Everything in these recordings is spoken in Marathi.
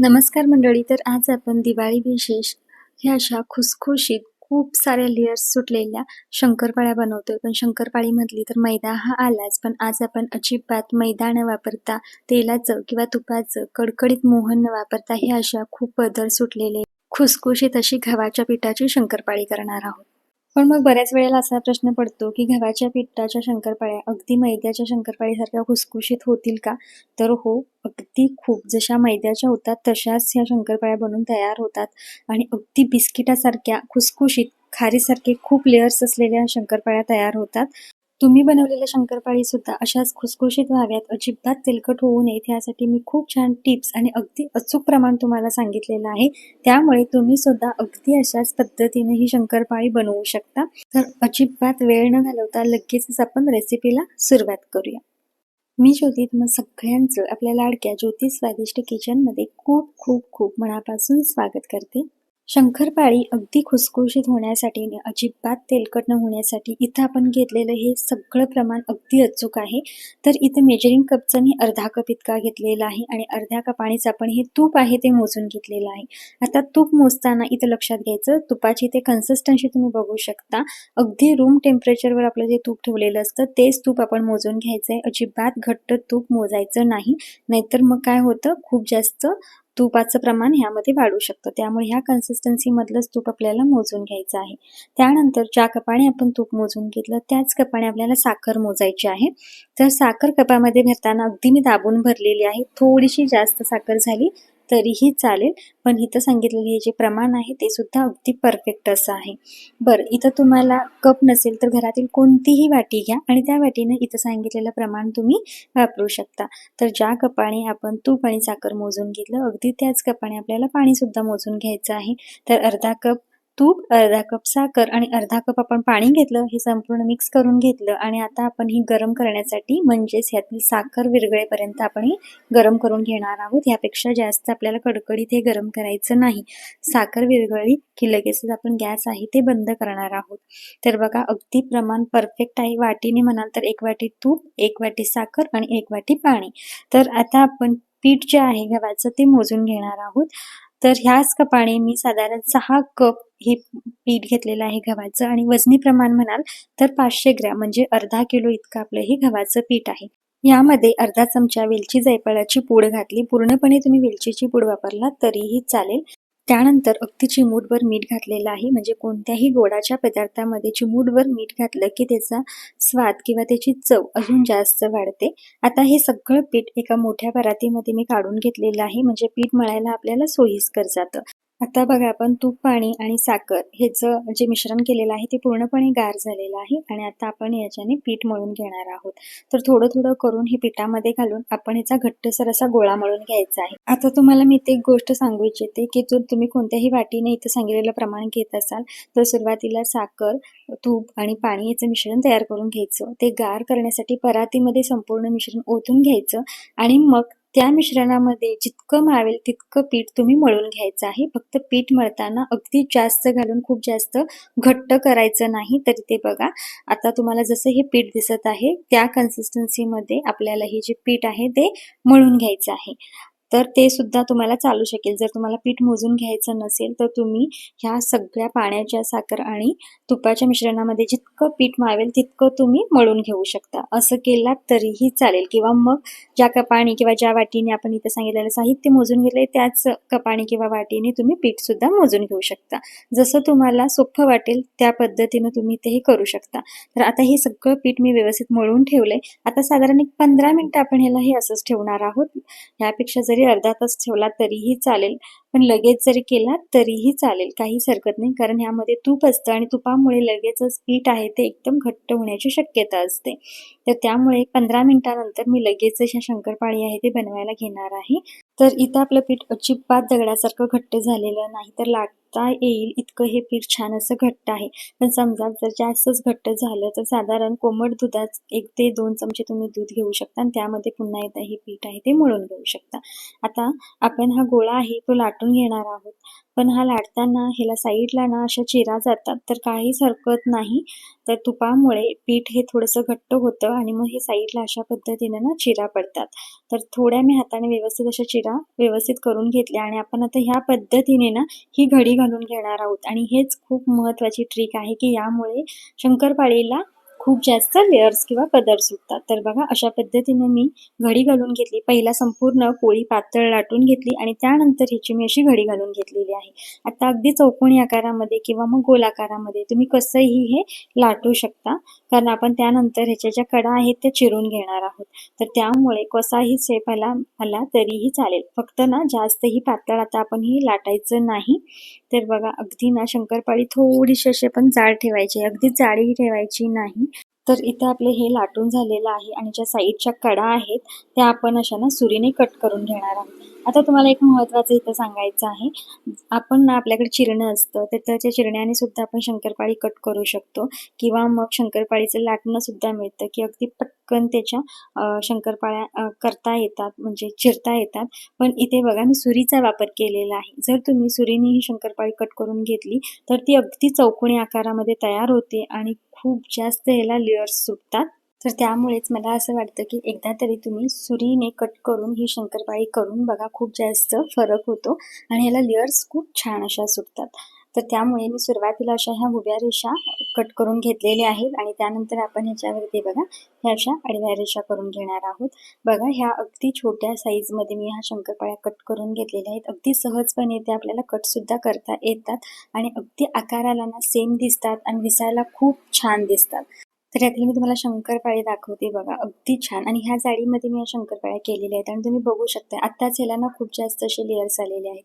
नमस्कार मंडळी तर आज आपण दिवाळी विशेष ह्या अशा खुसखुशीत खूप साऱ्या लेअर्स सुटलेल्या शंकरपाळ्या बनवतोय. पण शंकरपाळी तर मैदा हा आलाच पण आज आपण अजिबात मैदा न वापरता तेलाचं किंवा तुपाचं कडकडीत मोहन न वापरता हे अशा खूप बदल सुटलेले खुसखुशीत अशी गव्हाच्या पिठाची शंकरपाळी करणार आहोत. पण मग बऱ्याच वेळेला असा प्रश्न पडतो की गव्हाच्या पिठाच्या शंकरपाळ्या अगदी मैद्याच्या शंकरपाळीसारख्या खुसखुशीत होतील का? तर हो अगदी खूप. जशा मैद्याच्या होतात तशाच ह्या शंकरपाळ्या बनून तयार होतात. आणि अगदी बिस्किटासारख्या खुसखुशीत खारीसारखे खूप लेअर्स असलेल्या शंकरपाळ्या तयार होतात. तुम्ही बनवलेल्या शंकरपाळी सुद्धा अशाच खुसखुशीत व्हाव्यात. अजिबात तेलकट होऊ नयेत यासाठी मी खूप छान टिप्स आणि अगदी अचूक प्रमाण तुम्हाला सांगितलेलं आहे. त्यामुळे तुम्ही सुद्धा अगदी अशाच पद्धतीने ही शंकरपाळी बनवू शकता. तर अजिबात वेळ न घालवता लगेचच आपण रेसिपीला सुरुवात करूया. मी ज्योती मग सगळ्यांचं आपल्या लाडक्या ज्योती स्वादिष्ट किचनमध्ये खूप खूप खूप मनापासून स्वागत करते. शंकरपाळी अगदी खुसखुशीत होण्यासाठी आणि अजिबात तेलकट न होण्यासाठी इथं आपण घेतलेलं हे सगळं प्रमाण अगदी अचूक आहे. तर इथं मेजरिंग कपचं मी अर्धा कप इतका घेतलेला आहे आणि अर्ध्या कपाणीच आपण हे तूप आहे ते मोजून घेतलेलं आहे. आता तूप मोजताना इथं लक्षात घ्यायचं तुपाची इथे कन्सिस्टन्सी तुम्ही बघू शकता. अगदी रूम टेम्परेचरवर आपलं जे तूप ठेवलेलं असतं तेच तूप आपण मोजून घ्यायचं आहे अजिबात घट्ट तूप मोजायचं नाही. नाहीतर मग काय होतं? खूप जास्त तुपाचं प्रमाण ह्यामध्ये वाढू शकतं. त्यामुळे ह्या कन्सिस्टन्सीमधलंच तूप आपल्याला मोजून घ्यायचं आहे. त्यानंतर ज्या कपाने आपण तूप मोजून घेतलं त्याच कपाने आपल्याला साखर मोजायची आहे. तर साखर कपामध्ये भरताना अगदी मी दाबून भरलेली आहे. थोडीशी जास्त साखर झाली तरीही चालेल. पण इथं सांगितलेले हे जे प्रमाण आहे ते सुद्धा अगदी परफेक्ट असं आहे. बरं इथं तुम्हाला कप नसेल तर घरातील कोणतीही वाटी घ्या आणि त्या वाटीनं इथं सांगितलेलं प्रमाण तुम्ही वापरू शकता. तर ज्या कपाने आपण तूप आणि साखर मोजून घेतलं अगदी त्याच कपाने आपल्याला पाणीसुद्धा मोजून घ्यायचं आहे. तर अर्धा कप तूप अर्धा कप साखर आणि अर्धा कप आपण पाणी घेतलं हे संपूर्ण मिक्स करून घेतलं आणि आता आपण ही गरम करण्यासाठी म्हणजेच ह्यातली साखर विरगळेपर्यंत आपण ही गरम करून घेणार आहोत. ह्यापेक्षा जास्त आपल्याला कडकडीत हे गरम करायचं नाही. साखर विरगळी की लगेचच आपण गॅस आहे ते बंद करणार आहोत. तर बघा अगदी प्रमाण परफेक्ट आहे. वाटीने म्हणाल तर एक वाटी तूप एक वाटी साखर आणि एक वाटी पाणी. तर आता आपण पीठ जे आहे गव्हाचं ते मोजून घेणार आहोत. तर ह्याच कपाने मी साधारण सहा कप हे पीठ घेतलेलं आहे गव्हाचं आणि वजनी प्रमाण म्हणाल तर पाचशे ग्रॅम म्हणजे अर्धा किलो इतकं आपलं हे गव्हाचं पीठ आहे. यामध्ये अर्धा चमचा वेलची जायफळाची पूड घातली. पूर्णपणे तुम्ही वेलचीची पूड वापरला तरीही चालेल. त्यानंतर अगदी चिमूटभर मीठ घातलेलं आहे म्हणजे कोणत्याही गोडाच्या पदार्थामध्ये चिमूटभर मीठ घातलं की त्याचा स्वाद किंवा त्याची चव अजून जास्त वाढते. आता हे सगळं पीठ एका मोठ्या परातीमध्ये मी काढून घेतलेलं आहे म्हणजे पीठ मळायला आपल्याला सोयीस्कर जातं. आता बघा आपण तूप पाणी आणि साखर ह्याचं जे मिश्रण केलेलं आहे ते पूर्णपणे गार झालेलं आहे आणि आता आपण याच्याने पीठ मळून घेणार आहोत. तर थोडं थोडं करून हे पिठामध्ये घालून आपण ह्याचा घट्टसर असा गोळा मळून घ्यायचा आहे. आता तुम्हाला मी एक गोष्ट सांगू इच्छिते की जर तुम्ही कोणत्याही वाटीने इथं सांगितलेलं प्रमाण घेत असाल तर सुरुवातीला साखर तूप आणि पाणी याचं मिश्रण तयार करून घ्यायचं. ते गार करण्यासाठी परातीमध्ये संपूर्ण मिश्रण ओतून घ्यायचं आणि मग त्या मिश्रणामध्ये जितकं मावेल तितकं पीठ तुम्ही मळून घ्यायचं आहे. फक्त पीठ मळताना अगदी जास्त घालून खूप जास्त घट्ट करायचं नाही. तरी ते बघा. आता तुम्हाला जसं हे पीठ दिसत आहे त्या कन्सिस्टन्सीमध्ये आपल्याला हे जे पीठ आहे ते मळून घ्यायचं आहे. तर ते सुद्धा तुम्हाला चालू शकेल. जर तुम्हाला पीठ मोजून घ्यायचं नसेल तर तुम्ही ह्या सगळ्या पाण्याच्या साखर आणि तुपाच्या मिश्रणामध्ये जितकं पीठ मावेल तितकं तुम्ही मळून घेऊ शकता. असं केलात तरीही चालेल. किंवा मग ज्या कपाणी किंवा ज्या वाटीने आपण इथं सांगितलेलं साहित्य मोजून घेतले त्याच कपाणी किंवा वाटीने तुम्ही पीठ सुद्धा मोजून घेऊ शकता. जसं तुम्हाला सोपं वाटेल त्या पद्धतीनं तुम्ही ते करू शकता. तर आता हे सगळं पीठ मी व्यवस्थित मळून ठेवलंय. आता साधारण एक पंधरा मिनिटं आपण ह्याला हे असंच ठेवणार आहोत. यापेक्षा जरी जरी अर्धा तास ठेवला तरीही चालेल. पण लगेच जरी केला तरीही चालेल. काहीच हरकत नाही. कारण ह्यामध्ये तूप असतं आणि तुपामुळे लगेचच पीठ आहे ते एकदम घट्ट होण्याची शक्यता असते. तर त्यामुळे पंधरा मिनिटानंतर मी लगेचच ह्या शंकरपाळी आहे ते बनवायला घेणार आहे. तर इथं आपलं पीठ अजिबात दगडासारखं घट्ट झालेलं नाही. तर लागता येईल इतकं हे पीठ छान असं घट्ट आहे. पण समजा जर जास्तच घट्ट झालं तर साधारण कोमट दुधात एक ते दोन चमचे तुम्ही दूध घेऊ शकता आणि त्यामध्ये पुन्हा एकदा हे पीठ आहे ते मळून घेऊ शकता. आता आपण हा गोळा आहे तो लाट लाटून घेणार आहोत. पण हा लाटताना ह्याला साईडला ना अशा चिरा जातात तर काहीच हरकत नाही. तर तुपामुळे पीठ हे थोडंसं घट्ट होतं आणि मग हे साईडला अशा पद्धतीने ना चिरा पडतात. तर थोड्या मी हाताने व्यवस्थित अशा चिरा व्यवस्थित करून घेतल्या आणि आपण आता ह्या पद्धतीने ना ही घडी घालून घेणार आहोत. आणि हेच खूप महत्त्वाची ट्रिक आहे की यामुळे शंकरपाळीला खूप जास्त लेअर्स किंवा पदर सुटतात. तर बघा अशा पद्धतीने मी घडी घालून घेतली. पहिला संपूर्ण पोळी पातळ लाटून घेतली आणि त्यानंतर ह्याची मी अशी घडी घालून घेतलेली आहे. आता अगदी चौकोनी आकारामध्ये किंवा मग गोल आकारामध्ये तुम्ही कसंही हे लाटू शकता. कारण आपण त्यानंतर ह्याच्या ज्या कडा आहेत त्या चिरून घेणार आहोत. तर त्यामुळे कसाही शेप आला आला तरीही चालेल. फक्त ना जास्तही पातळ आता आपण ही लाटायचं नाही. तर बघा अगदी ना शंकरपाळी थोडीशी अशी पण जाड ठेवायची अगदी जाडी ठेवायची नाही. तर इथे आपले हे लाटून झालेलं आहे आणि ज्या साईडच्या कडा आहेत त्या आपण अशा ना सुरीने कट करून घेणार आहोत. आता तुम्हाला एक महत्त्वाचं इथं सांगायचं आहे. आपण ना आपल्याकडे चिरणं असतं तर त्याच्या चिरण्याने सुद्धा आपण शंकरपाळी कट करू शकतो. किंवा मग शंकरपाळीचं लाटणं सुद्धा मिळतं की अगदी पटकन त्याच्या शंकरपाळ्या करता येतात म्हणजे चिरता येतात. पण इथे बघा मी सुरीचा वापर केलेला आहे. जर तुम्ही सुरीने ही शंकरपाळी कट करून घेतली तर ती अगदी चौकोनी आकारामध्ये तयार होते आणि खूप जास्त याला लेअर्स सुटतात. तर त्यामुळेच मला असं वाटतं की एकदा तरी तुम्ही सुरीने कट करून ही शंकरपाळी करून बघा खूप जास्त फरक होतो आणि ह्याला लेअर्स खूप छान अशा सुटतात. तर त्यामुळे मी सुरुवातीला अशा ह्या उभ्या रेषा कट करून घेतलेल्या आहेत आणि त्यानंतर आपण ह्याच्यावरती बघा ह्या अशा आडव्या रेषा करून घेणार आहोत. बघा ह्या अगदी छोट्या साईजमध्ये मी ह्या शंकरपाळ्या कट करून घेतलेल्या आहेत. अगदी सहजपणे ते आपल्याला कटसुद्धा करता येतात आणि अगदी आकाराला ना सेम दिसतात आणि दिसायला खूप छान दिसतात. तर यातली मी तुम्हाला शंकरपाळी दाखवते बघा अगदी छान. आणि ह्या जाळीमध्ये मी या शंकरपाळ्या केलेल्या आहेत आणि तुम्ही बघू शकता आत्ताच ह्याला ना खूप जास्त असे लेअर्स आलेले आहेत.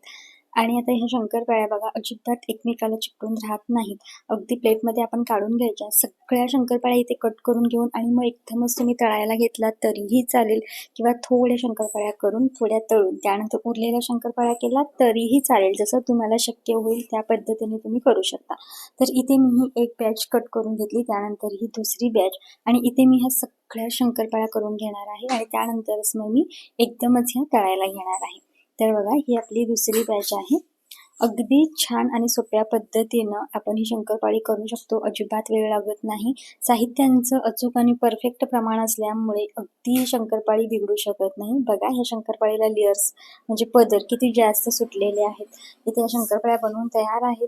आणि आता ह्या शंकरपाळ्या बघा अजिबात एकमेकाला चिकटून राहत नाहीत. अगदी प्लेटमध्ये आपण काढून घ्यायच्या. सगळ्या शंकरपाळ्या इथे कट करून घेऊन आणि मग एकदमच तुम्ही तळायला घेतला तरीही चालेल. किंवा थोड्या शंकरपाळ्या करून थोड्या तळून त्यानंतर उरलेल्या शंकरपाळ्या केला तरीही चालेल. जसं तुम्हाला शक्य होईल त्या पद्धतीने तुम्ही करू शकता. तर इथे मी ही एक बॅच कट करून घेतली त्यानंतर ही दुसरी बॅच आणि इथे मी ह्या सगळ्या शंकरपाळ्या करून घेणार आहे आणि त्यानंतरच मग मी एकदमच ह्या तळायला घेणार आहे. तर बघा ही आपली दुसरी बॅच आहे. अगदी छान आणि सोप्या पद्धतीनं आपण ही शंकरपाळी करू शकतो. अजिबात वेळ लागत नाही. साहित्यांचं अचूक आणि परफेक्ट प्रमाण असल्यामुळे अगदी शंकरपाळी बिघडू शकत नाही. बघा ह्या शंकरपाळीला लेअर्स म्हणजे पदर किती जास्त सुटलेले आहेत. इथे ह्या शंकरपाळ्या बनवून तयार आहेत.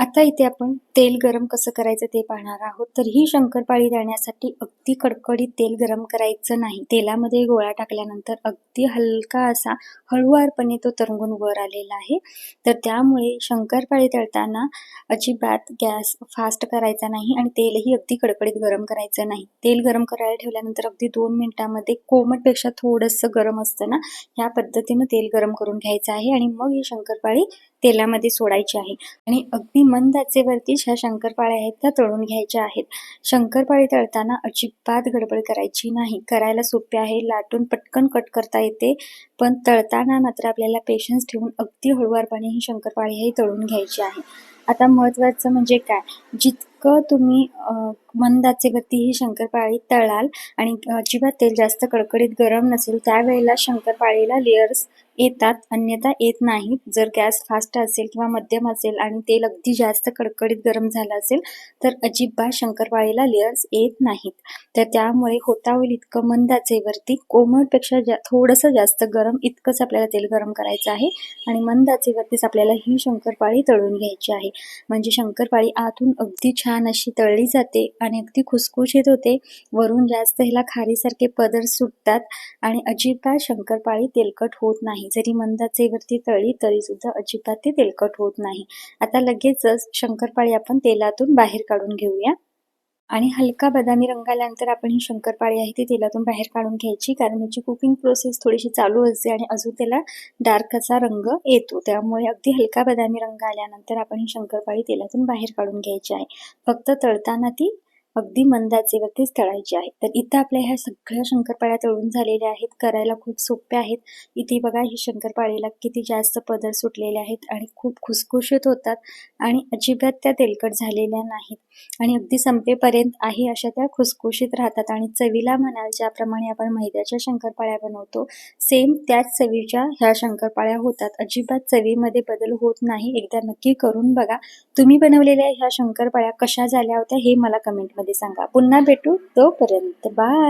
आता इथे आपण तेल गरम कसं करायचं ते पाहणार आहोत. तर ही शंकरपाळी देण्यासाठी अगदी कडकडीत तेल गरम करायचं नाही. तेलामध्ये गोळा टाकल्यानंतर अगदी हलका असा हळुवारपणे तो तरंगून वर आलेला आहे. तर त्यामुळे शंकरपाळी तळताना अजिबात गॅस फास्ट करायचा नाही आणि तेलही अगदी कडकडीत गरम करायचं नाही. तेल गरम करायला ठेवल्यानंतर अगदी दोन मिनिटांमध्ये कोमटपेक्षा थोडंसं गरम असतं ना ह्या पद्धतीनं तेल गरम करून घ्यायचं आहे आणि मग ही शंकरपाळी तेलामध्ये सोडायचे आहे. आणि अगदी मंद आचेवरतीच ह्या शंकरपाळ्या आहेत त्या तळून घ्यायच्या आहेत. शंकरपाळी तळताना अजिबात गडबड करायची नाही. करायला सोपे आहे लाटून पटकन कट करता येते. पण तळताना मात्र आपल्याला पेशन्स ठेवून अगदी हळुवारपणे ही शंकरपाळी ही तळून घ्यायची आहे. आता महत्त्वाचं म्हणजे काय? जितकं तुम्ही मंदाचेवरती ही शंकरपाळी तळाल आणि अजिबात तेल जास्त कडकडीत गरम नसेल त्यावेळेला शंकरपाळीला लेअर्स येतात अन्यथा येत नाहीत जर गॅस फास्ट असेल किंवा मध्यम असेल आणि तेल अगदी जास्त कडकडीत गरम झालं असेल तर अजिबात शंकरपाळीला लेअर्स येत नाहीत. तर त्यामुळे होता होईल इतकं मंद आचेवरती कोमटपेक्षा जा थोडंसं जास्त गरम इतकंच आपल्याला तेल गरम करायचं आहे आणि मंद आचेवरतीच आपल्याला ही शंकरपाळी तळून घ्यायची आहे. म्हणजे शंकरपाळी आतून अगदी छान अशी तळली जाते आणि अगदी खुसखुशीत होते. वरून जास्त ह्याला खारीसारखे पदर सुटतात आणि अजिबात शंकरपाळी तेलकट होत नाही जरी मंदाचेवरती तळी तरी सुद्धा अजिबात ती तेलकट होत नाही. आता लगेचच शंकरपाळी आपण तेलातून बाहेर काढून घेऊया. आणि हलका बदामी रंग आल्यानंतर आपण ही शंकरपाळी आहे ती तेलातून बाहेर काढून घ्यायची कारण याची कुकिंग प्रोसेस थोडीशी चालू असते आणि अजून त्याला डार्क असा रंग येतो. त्यामुळे अगदी हलका बदामी रंग आल्यानंतर आपण ही शंकरपाळी तेलातून बाहेर काढून घ्यायची आहे. फक्त तळताना ती अगदी मंद स्थळायचे तळायचे आहेत. तर इथं आपल्या ह्या सगळ्या शंकरपाळ्या तळून झालेल्या आहेत. करायला खूप सोप्या आहेत. इथे बघा ही शंकरपाळीला किती जास्त पदर सुटलेले आहेत आणि खूप खुसखुशीत होतात आणि अजिबात त्या तेलकट झालेल्या नाहीत. आणि अगदी संपेपर्यंत आहे अशा त्या खुसखुशीत राहतात आणि चवीला म्हणाल ज्याप्रमाणे आपण मैद्याच्या शंकरपाळ्या बनवतो सेम त्याच चवीच्या ह्या शंकरपाळ्या होतात. अजिबात चवीमध्ये बदल होत नाही. एकदा नक्की करून बघा. तुम्ही बनवलेल्या ह्या शंकरपाळ्या कशा झाल्या होत्या हे मला कमेंटमध्ये सांगा. पुन्हा भेटू तोपर्यंत. बाय.